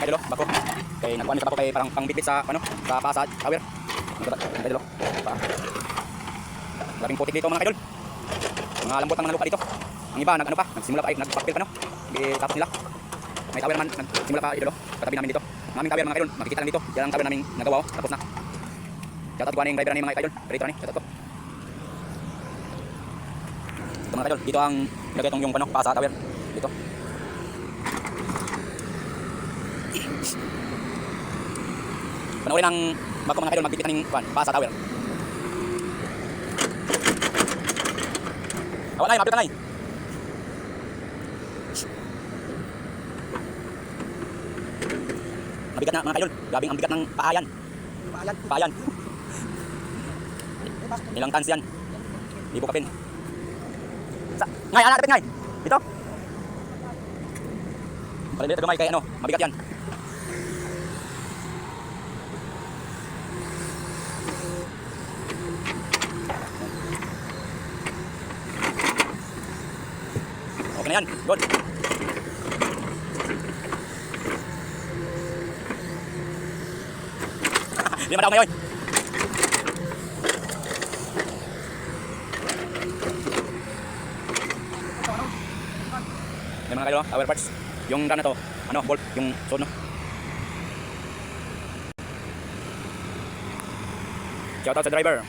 mga idol, oh, bako. Kay nagkuhan sa bako kay parang pangbitbit sa ano, sa pasa tower. Mga mga idol. oh, Pa. Maraming putik dito mga idol. Mga lambot ang mga lupa dito. Ang iba nag ano pa, nagsimula pa ay nagpakpil pa no. Di tapos nila. May tower naman nagsimula pa idol. oh, Katabi namin dito. Ang aming tower mga idol, makikita lang dito. Yan ang tower namin nagawa oh, tapos na. Shoutout ko ang driver ni mga idol. Dito ni, shoutout ko. Ito mga idol, dito ang ilagay itong yung ano, pasa tower. Dito. Panoorin ang bago mga idol magpipitan ng kwan, pasa tower. Awan na, mapitan na. Mabigat na mga idol. Grabing ang bigat ng paayan. Paayan. Paayan. Ilang tons yan? Libo kapin. Sa, ngay, anak, kapit ngay. Dito. Palilit na gamay kay ano, mabigat yan. Na yan. Good. Hindi naman ako ngayon. May mga kayo, tower parts. Yung dam na to, ano, bolt, yung sod, no? Shout out sa driver.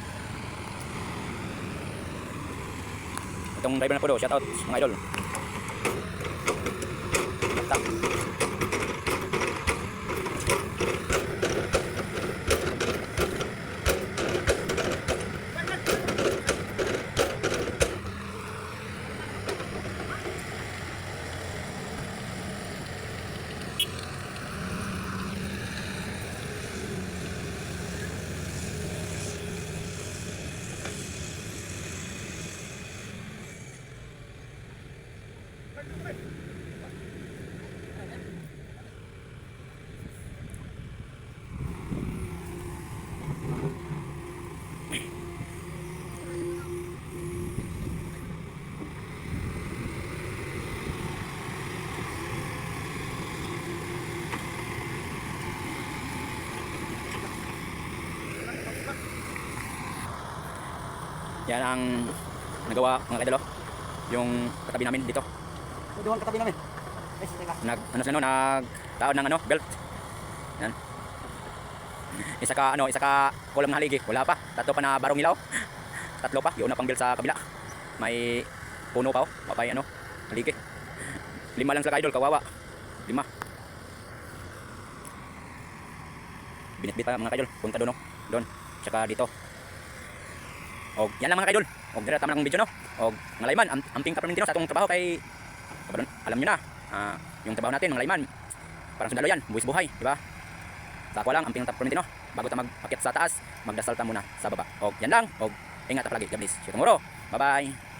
Itong driver na po do, shout out mga idol. Yan ang nagawa mga oh. Yung katabi namin dito. Doon katabi namin. Nag ano siya no nag taon ng ano belt. Yan. Isa ka ano isa ka kulam ng haligi. Wala pa. Tatlo pa na barong ilaw tatlo pa. Yung una pang belt sa kabila. May puno pa oh. Papay ano haligi. Lima lang sila idol. Kawawa. Lima. Binitbit pa mga idol punta doon oh. Doon. Tsaka dito. Og yan lang mga idol og dira tama ng video no? Og ngalayman am amping kapamintino sa atong trabaho kay Kabalon, alam nyo na, ah, yung trabaho natin, mga layman, parang sundalo yan, buwis buhay, di ba? Sa ako lang, ang pinang tapos no? bago tayo mag-akit sa taas, magdasal ta muna sa baba. Og yan lang, og ingat ta palagi, God bless. See you tomorrow. Bye-bye.